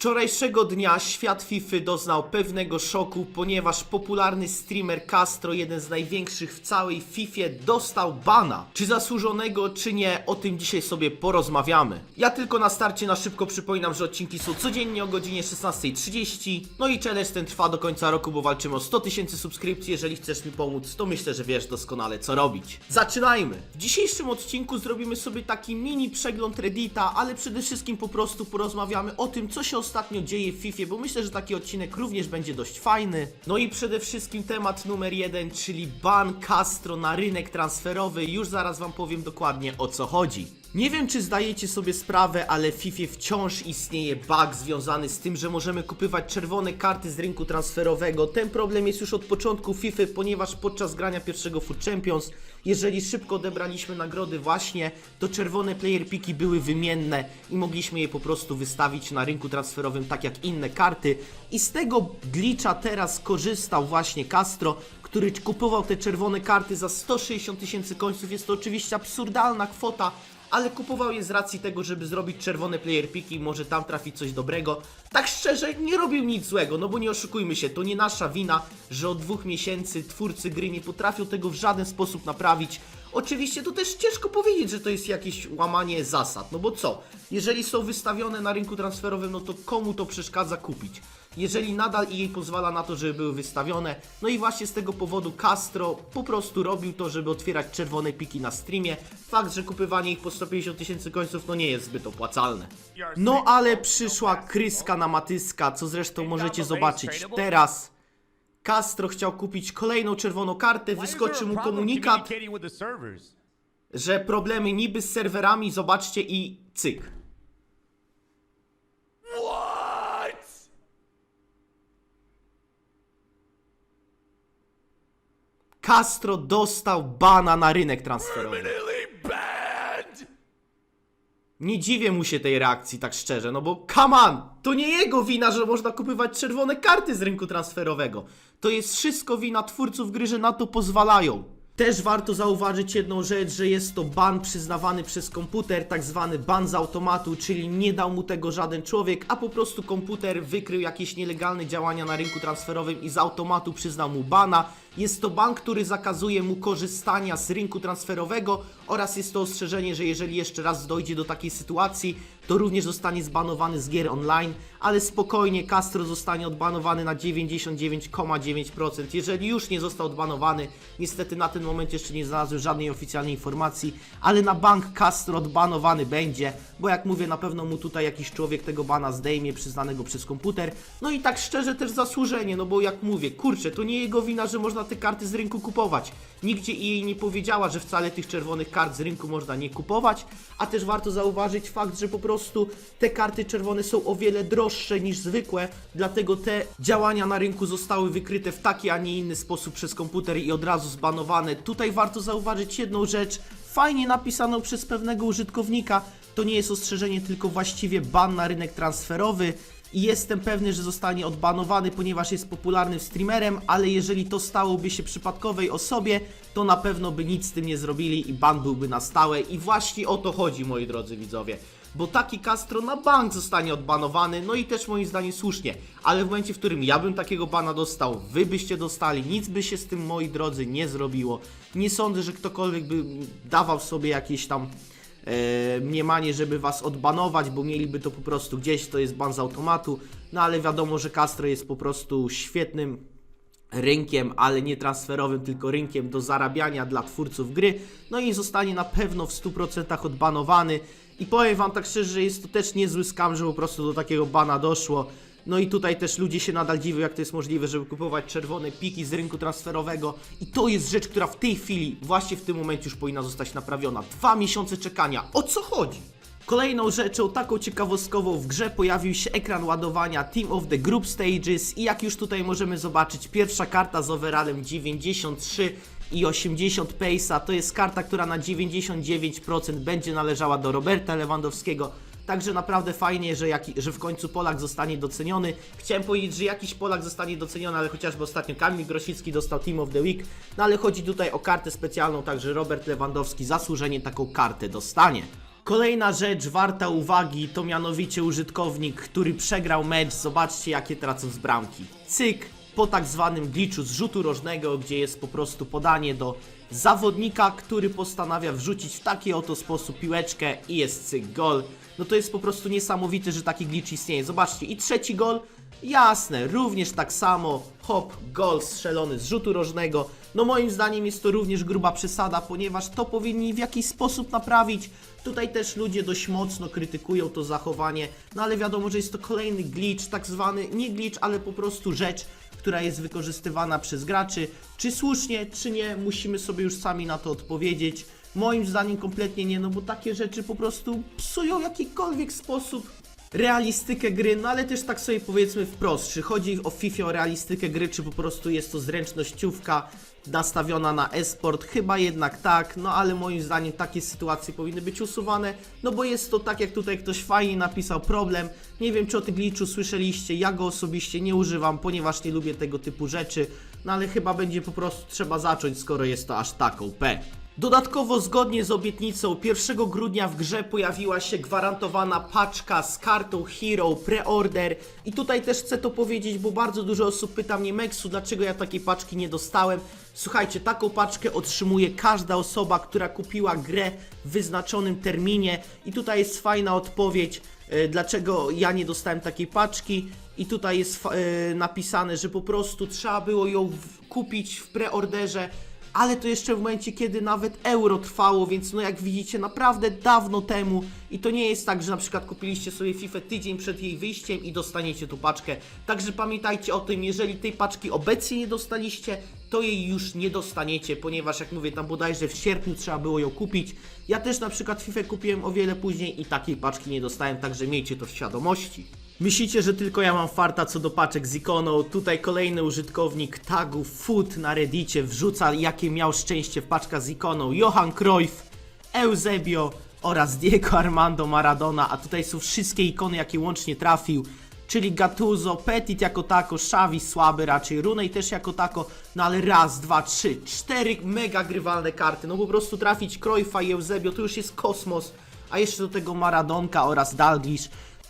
Wczorajszego dnia świat FIFA doznał pewnego szoku, ponieważ popularny streamer Castro, jeden z największych w całej FIFA, dostał bana. Czy zasłużonego, czy nie, o tym dzisiaj sobie porozmawiamy. Ja tylko na starcie na szybko przypominam, że odcinki są codziennie o godzinie 16.30. No i challenge ten trwa do końca roku, bo walczymy o 100 tysięcy subskrypcji. Jeżeli chcesz mi pomóc, to myślę, że wiesz doskonale co robić. Zaczynajmy! W dzisiejszym odcinku zrobimy sobie taki mini przegląd Reddita, ale przede wszystkim po prostu porozmawiamy o tym, co się ostatnio dzieje w FIFA, bo myślę, że taki odcinek również będzie dość fajny. No i przede wszystkim temat numer jeden, czyli ban Castro na rynek transferowy. Już zaraz wam powiem dokładnie o co chodzi. Nie wiem, czy zdajecie sobie sprawę, ale w FIFA wciąż istnieje bug związany z tym, że możemy kupywać czerwone karty z rynku transferowego. Ten problem jest już od początku FIFA, ponieważ podczas grania pierwszego Foot Champions, jeżeli szybko odebraliśmy nagrody właśnie, to czerwone player piki były wymienne i mogliśmy je po prostu wystawić na rynku transferowym tak jak inne karty. I z tego glitcha teraz korzystał właśnie Castro, który kupował te czerwone karty za 160 tysięcy końców. Jest to oczywiście absurdalna kwota, ale kupował je z racji tego, żeby zrobić czerwone player piki może tam trafić coś dobrego. Tak szczerze, nie robił nic złego, no bo nie oszukujmy się, to nie nasza wina, że od dwóch miesięcy twórcy gry nie potrafią tego w żaden sposób naprawić. Oczywiście to też ciężko powiedzieć, że to jest jakieś łamanie zasad, no bo co? Jeżeli są wystawione na rynku transferowym, no to komu to przeszkadza kupić? Jeżeli nadal jej pozwala na to, żeby były wystawione. No i właśnie z tego powodu Castro po prostu robił to, żeby otwierać czerwone piki na streamie. Fakt, że kupywanie ich po 150 tysięcy końców no nie jest zbyt opłacalne. No ale przyszła kryska na matyska, co zresztą możecie zobaczyć teraz. Castro chciał kupić kolejną czerwoną kartę, wyskoczy mu komunikat, że problemy niby z serwerami, zobaczcie i cyk. Castro dostał bana na rynek transferowy. Nie dziwię mu się tej reakcji, tak szczerze, no bo come on, to nie jego wina, że można kupywać czerwone karty z rynku transferowego. To jest wszystko wina twórców gry, że na to pozwalają. Też warto zauważyć jedną rzecz, że jest to ban przyznawany przez komputer, tak zwany ban z automatu, czyli nie dał mu tego żaden człowiek, a po prostu komputer wykrył jakieś nielegalne działania na rynku transferowym i z automatu przyznał mu bana. Jest to ban, który zakazuje mu korzystania z rynku transferowego oraz jest to ostrzeżenie, że jeżeli jeszcze raz dojdzie do takiej sytuacji, to również zostanie zbanowany z gier online, ale spokojnie Castro zostanie odbanowany na 99,9%. Jeżeli już nie został odbanowany, niestety na ten moment jeszcze nie znalazłem żadnej oficjalnej informacji, ale na bank Castro odbanowany będzie, bo jak mówię, na pewno mu tutaj jakiś człowiek tego bana zdejmie, przyznanego przez komputer. No i tak szczerze też zasłużenie, no bo jak mówię, kurczę, to nie jego wina, że można te karty z rynku kupować. Nigdzie jej nie powiedziała, że wcale tych czerwonych kart z rynku można nie kupować, a też warto zauważyć fakt, że po prostu te karty czerwone są o wiele droższe niż zwykłe, dlatego te działania na rynku zostały wykryte w taki, a nie inny sposób przez komputer i od razu zbanowane. Tutaj warto zauważyć jedną rzecz, fajnie napisaną przez pewnego użytkownika, to nie jest ostrzeżenie, tylko właściwie ban na rynek transferowy i jestem pewny, że zostanie odbanowany, ponieważ jest popularnym streamerem, ale jeżeli to stałoby się przypadkowej osobie, to na pewno by nic z tym nie zrobili i ban byłby na stałe i właśnie o to chodzi, moi drodzy widzowie. Bo taki Castro na bank zostanie odbanowany, no i też moim zdaniem słusznie. Ale w momencie, w którym ja bym takiego bana dostał, wy byście dostali, nic by się z tym, moi drodzy, nie zrobiło. Nie sądzę, że ktokolwiek by dawał sobie jakieś tam mniemanie, żeby was odbanować, bo mieliby to po prostu gdzieś, to jest ban z automatu. No ale wiadomo, że Castro jest po prostu świetnym rynkiem, ale nie transferowym, tylko rynkiem do zarabiania dla twórców gry. No i zostanie na pewno w 100% odbanowany. I powiem wam tak szczerze, że jest to też niezły skam, że po prostu do takiego bana doszło. No i tutaj też ludzie się nadal dziwią, jak to jest możliwe, żeby kupować czerwone piki z rynku transferowego. I to jest rzecz, która w tej chwili, właśnie w tym momencie już powinna zostać naprawiona. Dwa miesiące czekania. O co chodzi? Kolejną rzeczą, taką ciekawostkową w grze pojawił się ekran ładowania Team of the Group Stages i jak już tutaj możemy zobaczyć, pierwsza karta z overallem 93 i 80 pace'a to jest karta, która na 99% będzie należała do Roberta Lewandowskiego. Także naprawdę fajnie, że, że w końcu Polak zostanie doceniony. Chciałem powiedzieć, że jakiś Polak zostanie doceniony, ale chociażby ostatnio Kamil Grosicki dostał Team of the Week. No ale chodzi tutaj o kartę specjalną, także Robert Lewandowski zasłużenie taką kartę dostanie. Kolejna rzecz warta uwagi to mianowicie użytkownik, który przegrał mecz. Zobaczcie jakie tracą z bramki. Cyk, po tak zwanym glitchu z rzutu rożnego, gdzie jest po prostu podanie do zawodnika, który postanawia wrzucić w taki oto sposób piłeczkę i jest cyk gol. No to jest po prostu niesamowite, że taki glitch istnieje. Zobaczcie, i trzeci gol, jasne, również tak samo, hop, gol strzelony z rzutu rożnego. No moim zdaniem jest to również gruba przesada, ponieważ to powinni w jakiś sposób naprawić. Tutaj też ludzie dość mocno krytykują to zachowanie, no ale wiadomo, że jest to kolejny glitch, tak zwany, nie glitch, ale po prostu rzecz, która jest wykorzystywana przez graczy. Czy słusznie, czy nie, musimy sobie już sami na to odpowiedzieć. Moim zdaniem kompletnie nie, no bo takie rzeczy po prostu psują jakikolwiek sposób realistykę gry, no ale też tak sobie powiedzmy wprost, czy chodzi o FIFA o realistykę gry, czy po prostu jest to zręcznościówka nastawiona na e-sport? Chyba jednak tak, no ale moim zdaniem takie sytuacje powinny być usuwane, no bo jest to tak jak tutaj ktoś fajnie napisał problem, nie wiem czy o tym glitchu słyszeliście, ja go osobiście nie używam, ponieważ nie lubię tego typu rzeczy, no ale chyba będzie po prostu trzeba zacząć, skoro jest to aż tak OP. Dodatkowo, zgodnie z obietnicą, 1 grudnia w grze pojawiła się gwarantowana paczka z kartą Hero Preorder. I tutaj też chcę to powiedzieć, bo bardzo dużo osób pyta mnie, Meksu, dlaczego ja takiej paczki nie dostałem. Słuchajcie, taką paczkę otrzymuje każda osoba, która kupiła grę w wyznaczonym terminie. I tutaj jest fajna odpowiedź, e, dlaczego ja nie dostałem takiej paczki. I tutaj jest e, napisane, że po prostu trzeba było ją kupić w preorderze ale to jeszcze w momencie, kiedy nawet euro trwało, więc no jak widzicie, naprawdę dawno temu i to nie jest tak, że na przykład kupiliście sobie FIFA tydzień przed jej wyjściem i dostaniecie tu paczkę. Także pamiętajcie o tym, jeżeli tej paczki obecnie nie dostaliście, to jej już nie dostaniecie, ponieważ jak mówię, tam bodajże w sierpniu trzeba było ją kupić. Ja też na przykład FIFA kupiłem o wiele później i takiej paczki nie dostałem, także miejcie to w świadomości. Myślicie, że tylko ja mam farta co do paczek z ikoną? Tutaj kolejny użytkownik tagu food na reddicie wrzuca jakie miał szczęście w paczkach z ikoną. Johan Cruyff, Eusebio oraz Diego Armando Maradona, a tutaj są wszystkie ikony jakie łącznie trafił, czyli Gattuso, Petit jako tako, Xavi słaby raczej, Runej też jako tako, no ale raz, dwa, trzy, cztery mega grywalne karty, no po prostu trafić Cruyffa i Eusebio to już jest kosmos, a jeszcze do tego Maradonka oraz Dalglish,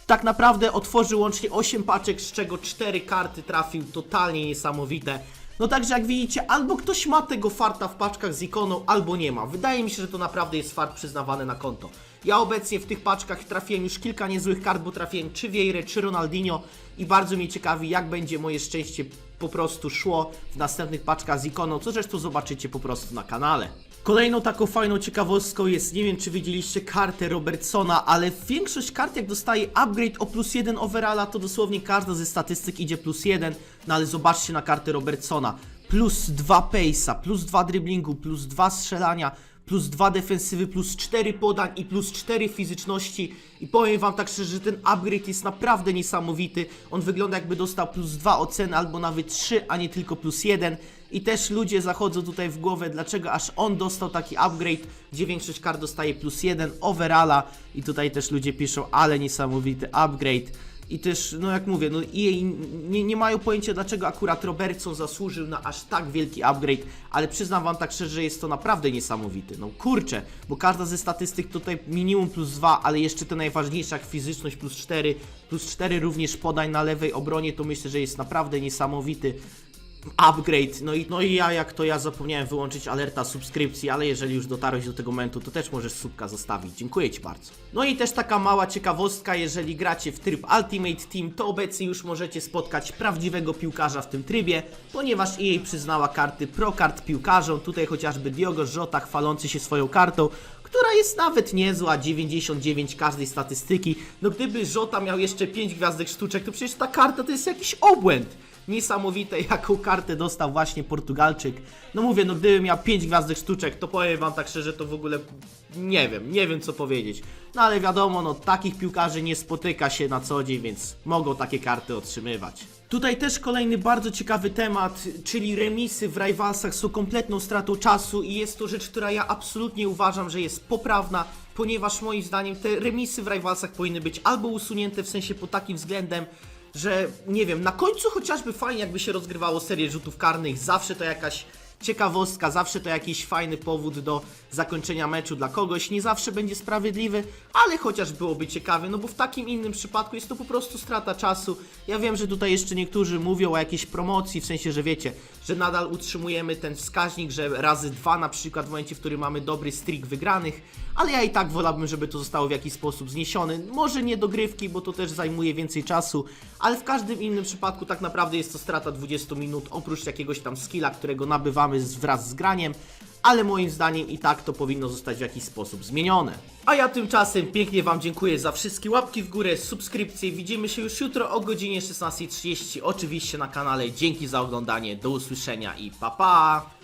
tak naprawdę otworzył łącznie 8 paczek, z czego 4 karty trafił, totalnie niesamowite. No także jak widzicie, albo ktoś ma tego farta w paczkach z ikoną, albo nie ma. Wydaje mi się, że to naprawdę jest fart przyznawany na konto. Ja obecnie w tych paczkach trafiłem już kilka niezłych kart, bo trafiłem czy Vieira, czy Ronaldinho i bardzo mnie ciekawi, jak będzie moje szczęście po prostu szło w następnych paczkach z ikoną, co zresztą zobaczycie po prostu na kanale. Kolejną taką fajną ciekawostką jest, nie wiem czy widzieliście kartę Robertsona, ale większość kart jak dostaje upgrade o plus 1 overalla, to dosłownie każda ze statystyk idzie plus 1, no ale zobaczcie na kartę Robertsona. Plus 2 pace'a, plus 2 driblingu, plus 2 strzelania, plus 2 defensywy, plus 4 podań i plus 4 fizyczności. I powiem wam tak szczerze, że ten upgrade jest naprawdę niesamowity. On wygląda jakby dostał plus 2 oceny albo nawet 3, a nie tylko plus 1. I też ludzie zachodzą tutaj w głowę, dlaczego aż on dostał taki upgrade, gdzie większość kart dostaje plus 1 overalla. I tutaj też ludzie piszą, ale niesamowity upgrade. I też, no jak mówię, no EA nie, nie mają pojęcia dlaczego akurat Robertson zasłużył na aż tak wielki upgrade, ale przyznam wam tak szczerze, że jest to naprawdę niesamowity. No kurczę, bo każda ze statystyk tutaj minimum plus 2, ale jeszcze te najważniejsze jak fizyczność plus 4, plus 4 również podań na lewej obronie, to myślę, że jest naprawdę niesamowity upgrade. No i, no i ja, jak to ja zapomniałem wyłączyć alerta subskrypcji, ale jeżeli już dotarłeś do tego momentu, to też możesz subka zostawić. Dziękuję Ci bardzo. No i też taka mała ciekawostka, jeżeli gracie w tryb Ultimate Team, to obecnie już możecie spotkać prawdziwego piłkarza w tym trybie, ponieważ EA przyznała karty Pro Card piłkarzom, tutaj chociażby Diogo Jota chwalący się swoją kartą, która jest nawet niezła, 99 każdej statystyki. No gdyby Jota miał jeszcze 5 gwiazdek sztuczek, to przecież ta karta to jest jakiś obłęd niesamowite, jaką kartę dostał właśnie Portugalczyk. No mówię, no gdybym miał 5 gwiazdek sztuczek, to powiem wam tak szczerze, to w ogóle nie wiem, nie wiem co powiedzieć. No ale wiadomo, no takich piłkarzy nie spotyka się na co dzień, więc mogą takie karty otrzymywać. Tutaj też kolejny bardzo ciekawy temat, czyli remisy w Rivalsach są kompletną stratą czasu i jest to rzecz, która ja absolutnie uważam, że jest poprawna, ponieważ moim zdaniem te remisy w Rivalsach powinny być albo usunięte w sensie pod takim względem, że nie wiem, na końcu chociażby fajnie jakby się rozgrywało serię rzutów karnych, zawsze to jakaś ciekawostka, zawsze to jakiś fajny powód do zakończenia meczu dla kogoś, nie zawsze będzie sprawiedliwy, ale chociaż byłoby ciekawy, no bo w takim innym przypadku jest to po prostu strata czasu. Ja wiem, że tutaj jeszcze niektórzy mówią o jakiejś promocji, w sensie, że wiecie, że nadal utrzymujemy ten wskaźnik, że razy dwa na przykład w momencie, w którym mamy dobry streak wygranych, ale ja i tak wolałbym, żeby to zostało w jakiś sposób zniesione. Może nie dogrywki, bo to też zajmuje więcej czasu, ale w każdym innym przypadku tak naprawdę jest to strata 20 minut, oprócz jakiegoś tam skilla, którego nabywamy z- wraz z graniem, ale moim zdaniem i tak to powinno zostać w jakiś sposób zmienione. A ja tymczasem pięknie Wam dziękuję za wszystkie łapki w górę, subskrypcje. Widzimy się już jutro o godzinie 16.30, oczywiście na kanale. Dzięki za oglądanie, do usłyszenia i pa pa!